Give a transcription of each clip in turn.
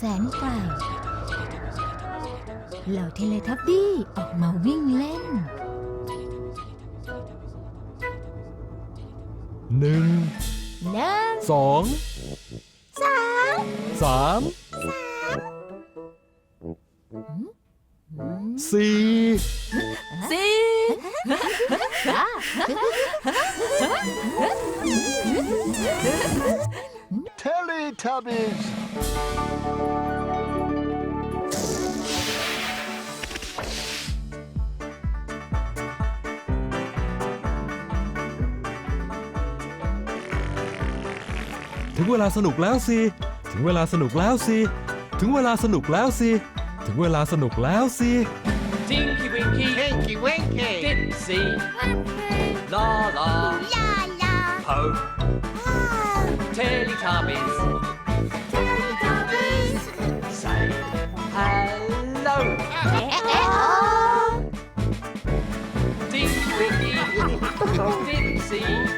แสนไกลเหล่าเทเลทับบี้ออกมาวิ่งเล่น หนึ่งหนึ่งสองสามสามสี่สี่ Teletubbies! ถึงเวลาสนุกแล้วสิ ถึงเวลาสนุกแล้วสิ ถึงเวลาสนุกแล้วสิ ถึงเวลาสนุกแล้วสิ Tinky Winky, Tinky Winky! Dipsy, La La, La la. Po, Didn't see.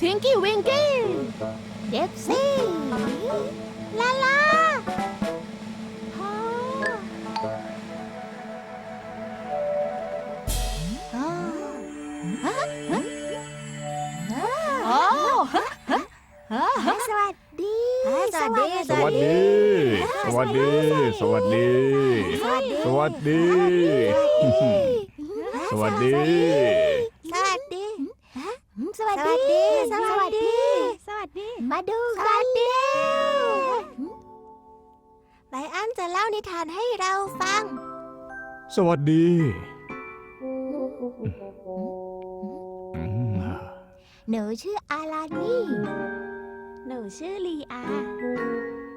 Tinky Winky เดฟซี่ลาลาพ่ออ๋อฮะฮะอ๋อโอ้สวัสดีสวัสดี สวัสดี สวัสดี สวัสดี สวัสดี สวัสดี สวั สวัสดีอืมหนูชื่ออาลานี่ หนูชื่อลีอา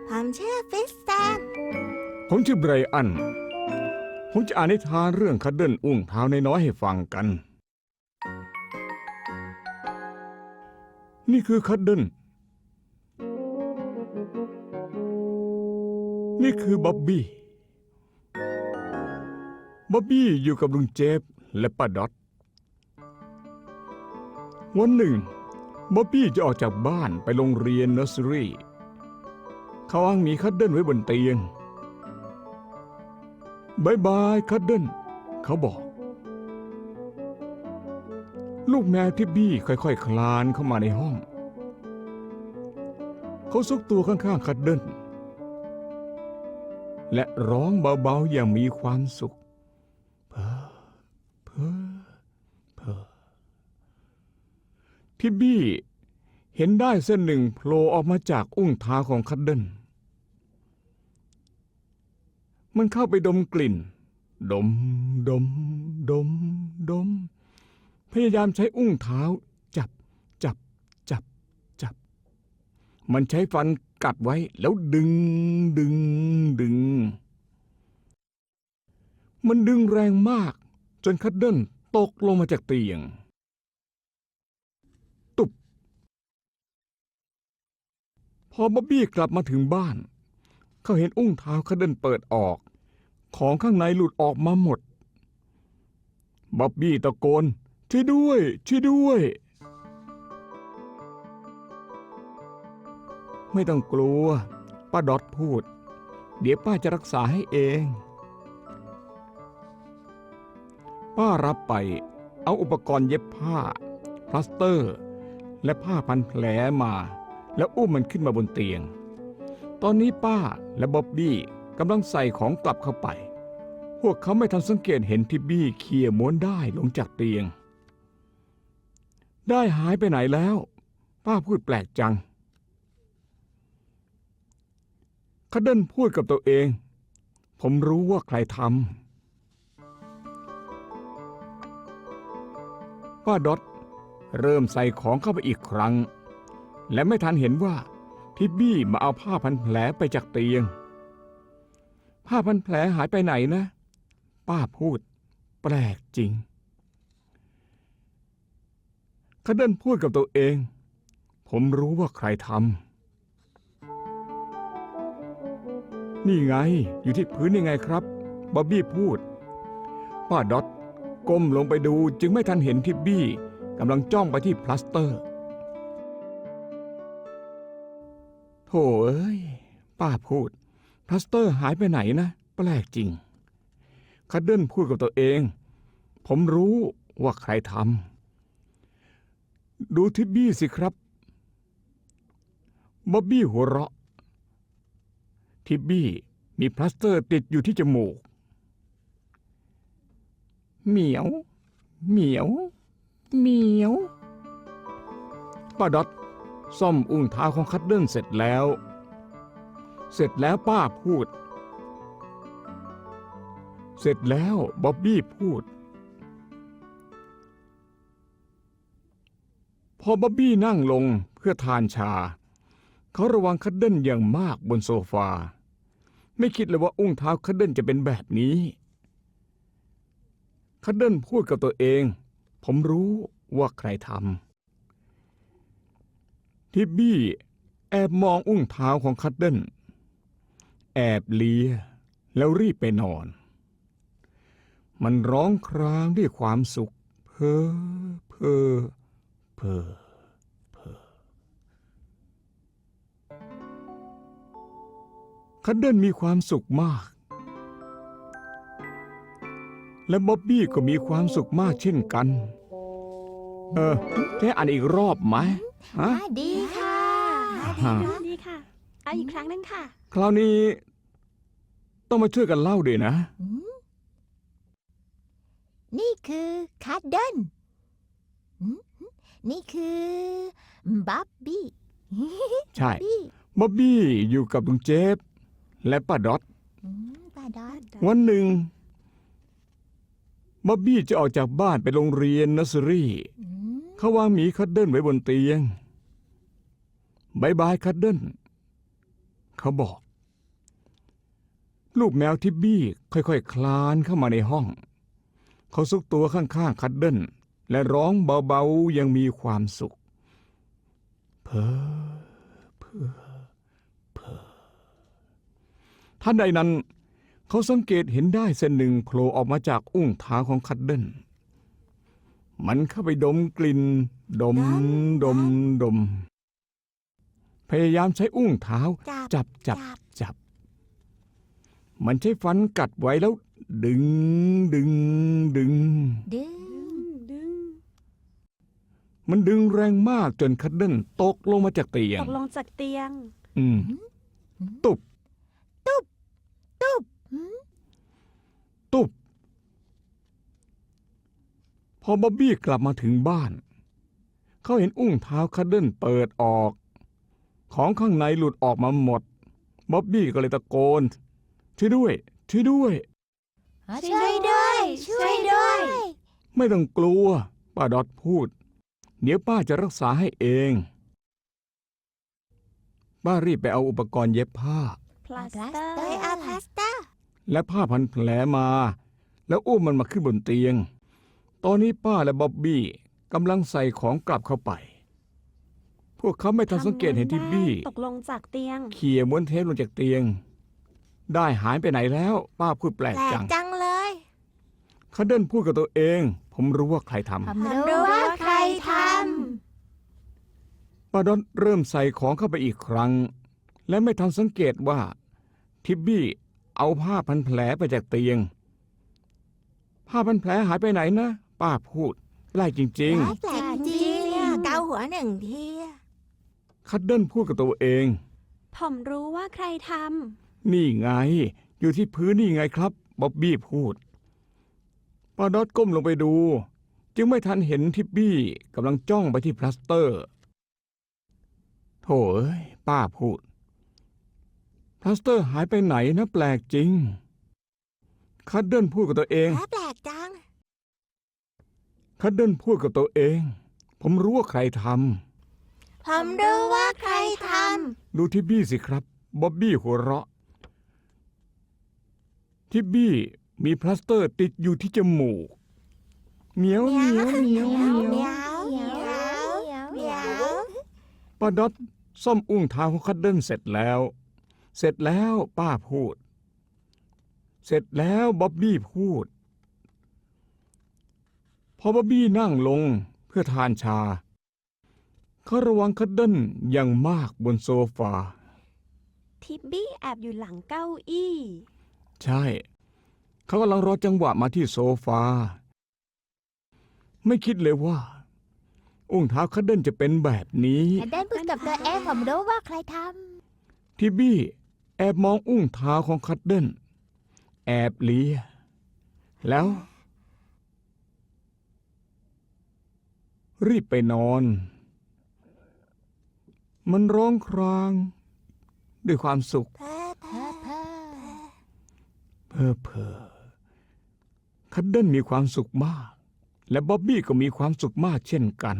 ผมชื่อฟิสแซนผมชื่อไบรอัน ผมจะอ่านนิทานเรื่องคัดเดิลอุ้งเท้าในน้อยๆให้ฟังกัน นี่คือคัดเดิลนี่คือบ๊อบบี้ บ๊อบบี้อยู่กับลุงเจฟและป้าดอทวันหนึ่งบ๊อบบี้จะออกจากบ้านไปโรงเรียนเนอร์เซอรี่ เขาวางหมีคัดเดิลไว้บนเตียงบายบายคัดเดิลเขาบอก ลูกแมวที่บี้ค่อยๆคลานเข้ามาในห้อง เขาซุกตัวข้างๆคัดเดิลและร้องเบาๆอย่างมีความสุข เพ้อเพ้อเพ้อที่บี้ เห็นได้เส้นหนึ่งโผล่ออกมาจากอุ้งเท้าของคัดเดิลมันเข้าไปดมกลิ่น ดม ดม ดม ดม พยายามใช้อุ้งเท้า จับ จับ จับ จับ มันใช้ฟันกัดไว้แล้วดึง ดึง ดึง มันดึงแรงมาก จนคัดเดิลตกลงมาจากเตียง ตุบ พอบ๊อบบี้กลับมาถึงบ้าน เขาเห็นอุ้งเท้าคัดเดิลเปิดออก ของข้างในหลุดออกมาหมดบ๊อบบี้ตะโกน ช่วยด้วย ช่วยด้วย ไม่ต้องกลัว ป้าดอทพูด เดี๋ยวป้าจะรักษาให้เอง ป้ารับไป เอาอุปกรณ์เย็บผ้า พลาสเตอร์ และผ้าพันแผลมา แล้วอุ้มมันขึ้นมาบนเตียง ตอนนี้ป้าและบ๊อบบี้กำลังใส่ของกลับเข้าไป พวกเขาไม่ทันสังเกตเห็นทิบบี้เคลีย์ม้วนได้ลงจากเตียง ได้หายไปไหนแล้ว ป้าพูดแปลกจังคาเดินพูดกับตัวเอง ผมรู้ว่าใครทำป้าดอทเริ่มใส่ของเข้าไปอีกครั้ง และไม่ทันเห็นว่าทิบบี้มาเอาผ้าพันแผลไปจากเตียง ผ้าพันแผลหายไปไหนนะ ป้าพูด แปลกจริงคาเดนพูดกับตัวเอง ผมรู้ว่าใครทำนี่ไงอยู่ที่พื้นยังไงครับบ๊อบบี้พูด ป้าดอทก้มลงไปดูจึงไม่ทันเห็นทิบบี้กำลังจ้องไปที่พลาสเตอร์ โอ้ยป้าพูดพลาสเตอร์หายไปไหนนะ แปลกจริงคัดเดิลพูดกับตัวเอง ผมรู้ว่าใครทำดูทิบบี้สิครับบ๊อบบี้หัวเราะ ทิบบี้มีพลาสเตอร์ติดอยู่ที่จมูก เหมียว เหมียว เหมียวป้าดอท ซ่อมอุ้งเท้าของคัดเดิลเสร็จแล้ว เสร็จแล้วป้าพูด เสร็จแล้วบ๊อบบี้พูด พอบ๊อบบี้นั่งลงเพื่อทานชา เขาระวังคัดเดิลอย่างมากบนโซฟา ไม่คิดเลยว่าอุ้งเท้าคัดเดิลจะเป็นแบบนี้คัดเดิลพูดกับตัวเอง ผมรู้ว่าใครทำ ทิบบี้แอบมองอุ้งเท้าของคัดเดิลแอบเลียแล้วรีบไปนอน มันร้องครางด้วยความสุขเพอเพ้อเพ้อเพ้อคัดเดิลมีความสุขมาก และบ๊อบบี้ก็มีความสุขมากเช่นกัน เออแค่อ่านอีกรอบไหมฮะ ดี ค่ะฮะดีค่ะ เอาอีกครั้งหนึงค่ะ คราวนี้ ต้องมาช่วยกันเล่าด้วยนะ อืมนี่คือคัดเดิลอืมนี่คือบ๊อบบี้ใช่บี้บ๊อบบี้อยู่กับลุงเจฟและป้าดอทอืมป้าดอนวันหนึ่งบ๊อบบี้จะออกจากบ้านไปโรงเรียนเนอร์เซอรี่อืมเขาวางหมีคัดเดิลไว้บนเตียง บายบายคัดเดิลเขาบอก ลูกแมวทิบบี้ค่อยๆคคลานเข้ามาในห้อง เขาซุกตัวข้างๆคัดเดิลและร้องเบาๆยังมีความสุข เพอเพอเพอท่านใดนั้น เขาสังเกตเห็นได้เส้นหนึ่งโผล่ออกมาจากอุ้งเท้าของคัดเดิลมันเข้าไปดมกลิ่น ดม ดม ดม พยายามใช้อุ้งเท้าจับจับจับจับ มันใช้ฟันกัดไว้แล้ว ดึงดึงดึง ดึงดึง มันดึงแรงมากจนคัดเดิลตกลงมาจากเตียง ตกลงจากเตียง อืมตุบตุ๊บหืมตุบพอบ๊อบบี้กลับมาถึงบ้าน เขาเห็นอุ้งเท้าคัดเดิลเปิดออก ของข้างในหลุดออกมาหมดบ๊อบบี้ก็เลยตะโกน ช่วยด้วย ช่วยด้วย ช่วยด้วย ช่วยด้วย ไม่ต้องกลัว ป้าดอทพูด เดี๋ยวป้าจะรักษาให้เอง ป้ารีบไปเอาอุปกรณ์เย็บผ้า พลาสพลาสเตอเตอร์ร์ อาพลาสเตอร์ และผ้าพันแผลมา แล้วอุ้มมันมาขึ้นบนเตียง ตอนนี้ป้าและบ๊อบบี้กำลังใส่ของกลับเข้าไป พวกเขาไม่ทันสังเกตเห็นที่บี้ ตกลงจากเตียง เขี่ยม้วนเทปลงจากเตียง ได้หายไปไหนแล้ว ป้าพูดแปลกแปลกจังจังเลยเขาเดินพูดกับตัวเอง ผมรู้ว่าใครทำผมรู้ว่าใครทป้าดอนเริ่มใส่ของเข้าไปอีกครั้ง และไม่ทันสังเกตว่า ทิบบี้เอาผ้าพันแผลไปจากเตียง ผ้าพันแผลหายไปไหนนะ ป้าพูดไล่จริงำแปลกจริงๆอะเกาหัวหนึ่งทีๆ คัดเดิลพูดกับตัวเอง ผมรู้ว่าใครทนี่ไง อยู่ที่พื้นนี่ไงครับบ๊อบบี้พูดป้าดอดก้มลงไปดู จึงไม่ทันเห็นทิบบี้กำลังจ้องไปที่พลาสเตอร์โถ่เอ้ยป้าพูด พลาสเตอร์หายไปไหนนะแปลกจริง คัดเดิลพูดกับตัวเองแปลกจัง คัดเดิลพูดกับตัวเอง ผมรู้ว่าใครท ผมรู้ว่าใครทำดูทิบบี้สิครับบ๊อบบี้หัวเราะทิบบี้มีพลาสเตอร์ติดอยู่ที่จมูกเหมียวเหมียวเหมียวเหมียวเหมียวเหมียวเหมียวป้าดอทซ่อมอุ้งเท้าของคัดเดิลเสร็จแล้ว เสร็จแล้วป้าพูด เสร็จแล้วบ๊อบบี้พูด พอบ๊อบบี้นั่งลงเพื่อทานชา เขาระวังคัดเดิลอย่างมากบนโซฟาำทิบบี้แอบอยู่หลังเก้าอี้ ใช่ เขากำลังรอจังหวะมาที่โซฟา ไม่คิดเลยว่า อุ้งเท้าคัดเดิลจะเป็นแบบนี้ แดนพูดกับตัวเองผมรู้ว่าใครททิบบี้แอบมองอุ้งเท้าของคัดเดิลแอบเลียแล้ว รีบไปนอน มันร้องคราง ด้วยความสุข เพ้อเพอเพอเพอคัดเดิลมีความสุขมาก และบ๊อบบี้ก็มีความสุขมากเช่นกัน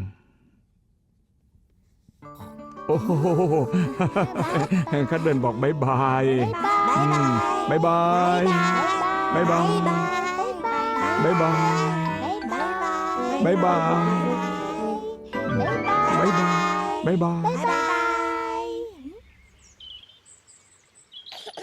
โอ้โหคัดเดิลบอกบายบายบายบายบายบายบายบายบายบายบายบายบายบาย บายบาย บายบาย บายบาย เอะโอ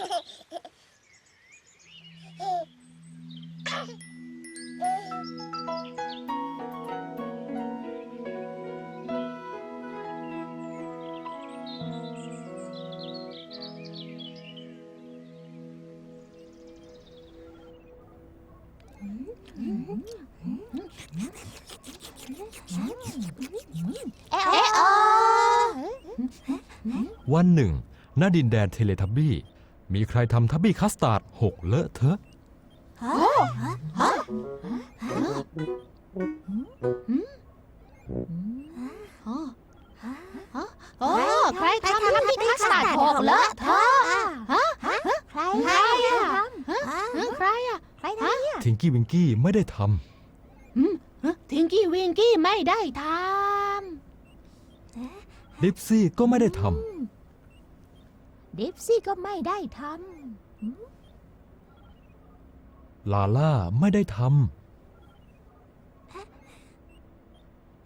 วันหนึ่ง ณ ดินแดนเทเลทับบี้ มีใครทำทับบี้คัสตาร์ดหกเลอะเทอะ โอ้ ใครทำน้ำพริกคัสตาร์ดหกเลอะเทอะฮะใครใครอะใครอะใครทำทิงกี้วิงกี้ไม่ได้ททิงกี้วิงกี้ไม่ได้ทำดิปซี่ก็ไม่ได้ทำ เดฟซี่ก็ไม่ได้ทำลาล่าไม่ได้ทำ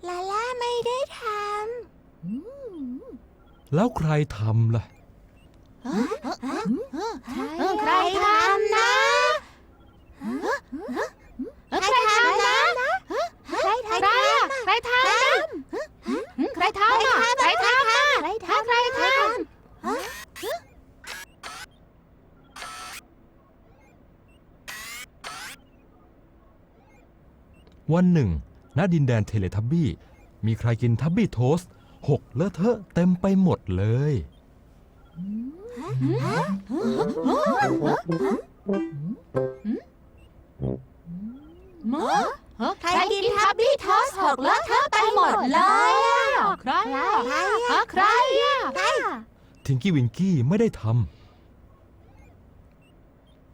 ลาล่าไม่ได้ทำแล้วใครทำล่ะใครทำนะใครทำนะใครทำนะใครทำใครทำใครทำใครทำใครทำใครทำ วันหนึ่ง ณ ดินแดนเทเลทับบี้ มีใครกินทับบี้โทสต์หกเลอะเทอะเต็มไปหมดเลย หมอใครกินทับบี้ทอสหกเลอะเทอะไปหมดเลยอะใครอะใครฮะใครอะทิงกี้วิงกี้ไม่ได้ท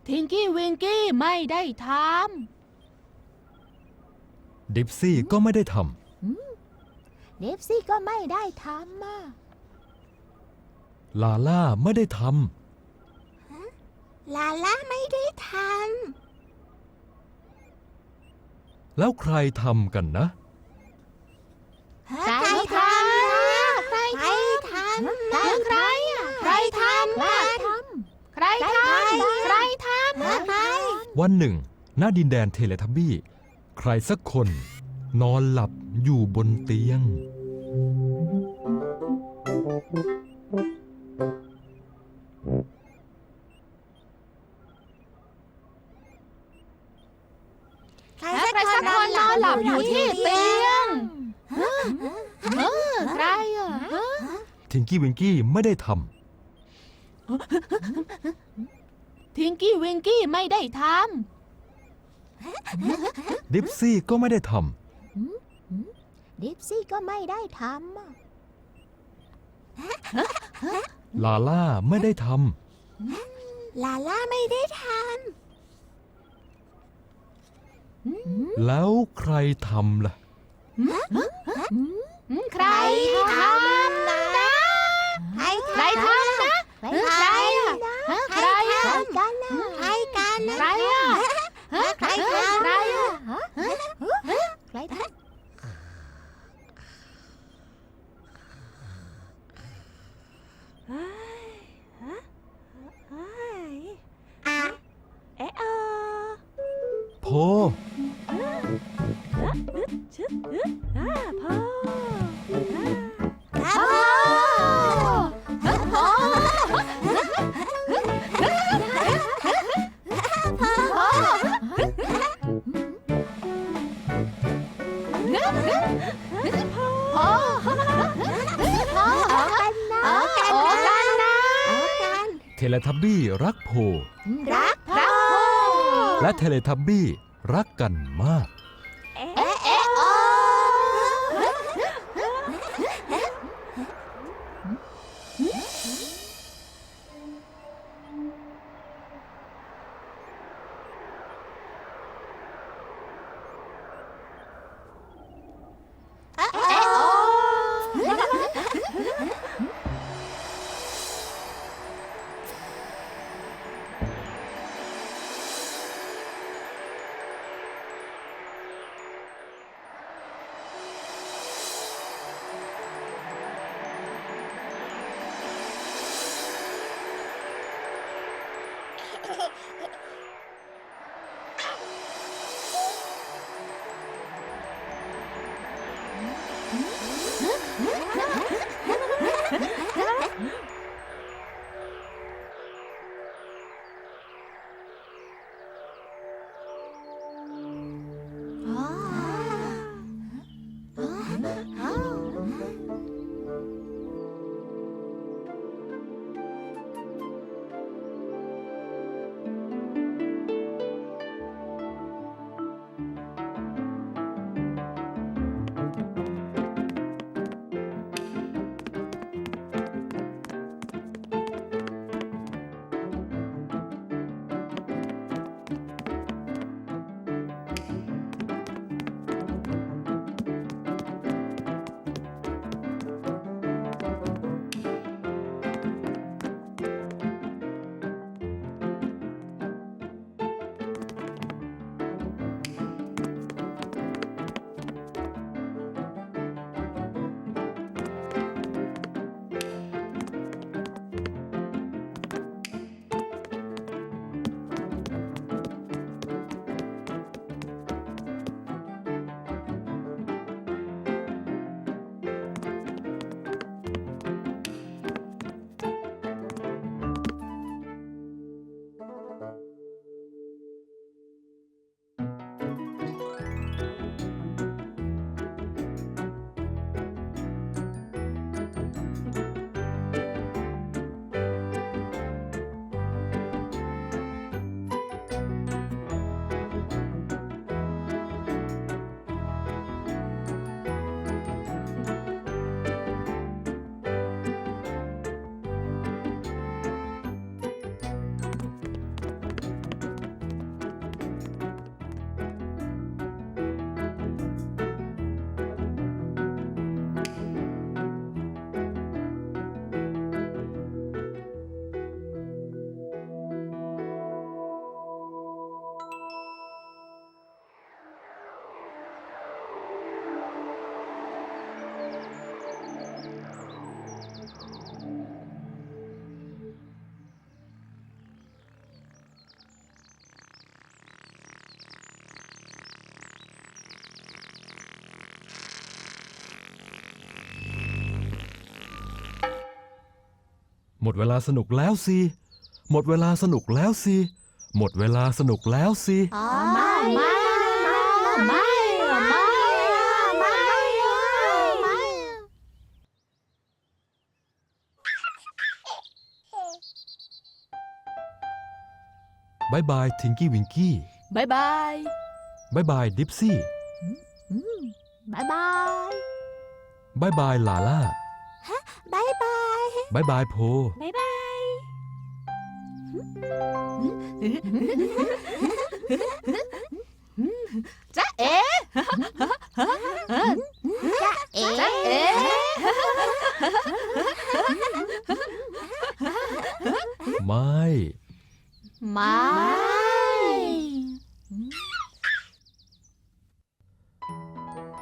ทิงกี้วิงกี้ไม่ได้ทำ ดิปซี่ก็ไม่ได้ทำเดฟซี่ก็ไม่ได้ทำอะำลาล่าไม่ได้ทลาล่าไม่ได้ทำแล้วใครทำกันนะำใครทำใครใครทำนะใครอะใครทำใครทำใครทำใครทำใคร วันหนึ่งณดินแดนเทเลทับบี้ ใครสักคน นอนหลับอยู่บนเตียงใครใครสักคนนอนหลับอยู่ที่เตียงเออใครอะทิงกี้วิงกี้ไม่ได้ททิงกี้วิงกี้ไม่ได้ทำ ดิปซี่ก็ไม่ได้ทำดิฟซี่ก็ไม่ได้ทำอะำลาล่าไม่ได้ทลาล่าไม่ได้ทำแล้วใครทำล่ะอืมใครทำนะำใครใครทำนะเออใครอะ ใครทำเอ๊ะเออโพครับ เทเลทับบี้รักโพ รักรักพ่อและเทเลทับบี้รักกันมาก ดเวลาสนุกแล้วสิ หมดเวลาสนุกแล้วสิ หมดเวลาสนุกแล้วสิ อ๋อไม่ไม่ไม่ไม่ไม่ไม่บายบายทิงกี้วิงกี้บายบายบายบายดิปซี่บายบายบายบายลาล่าบายบาย บายบายโพบายบาย จ๊ะเอ๋เอ๊ะจ๊ะเอ๋ไม่ ไม่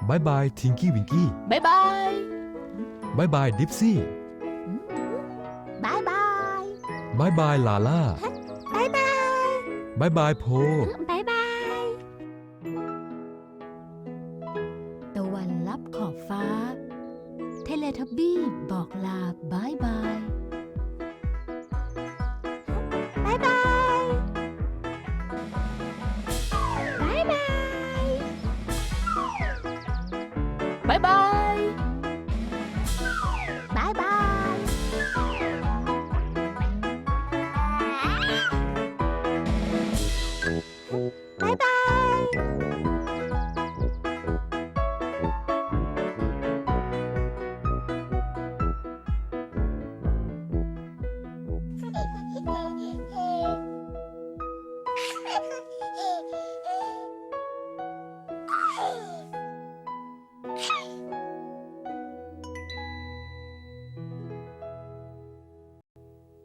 บายบายทิงกี้วิงกี้บายบาย บายบายดิปซี่ บายบายลาล่าบายบายบายบายโพ บายบาย ตะวันลับขอบฟ้า เทเลทับบี้บอกลาบายบาย บายบาย บายบาย บายบาย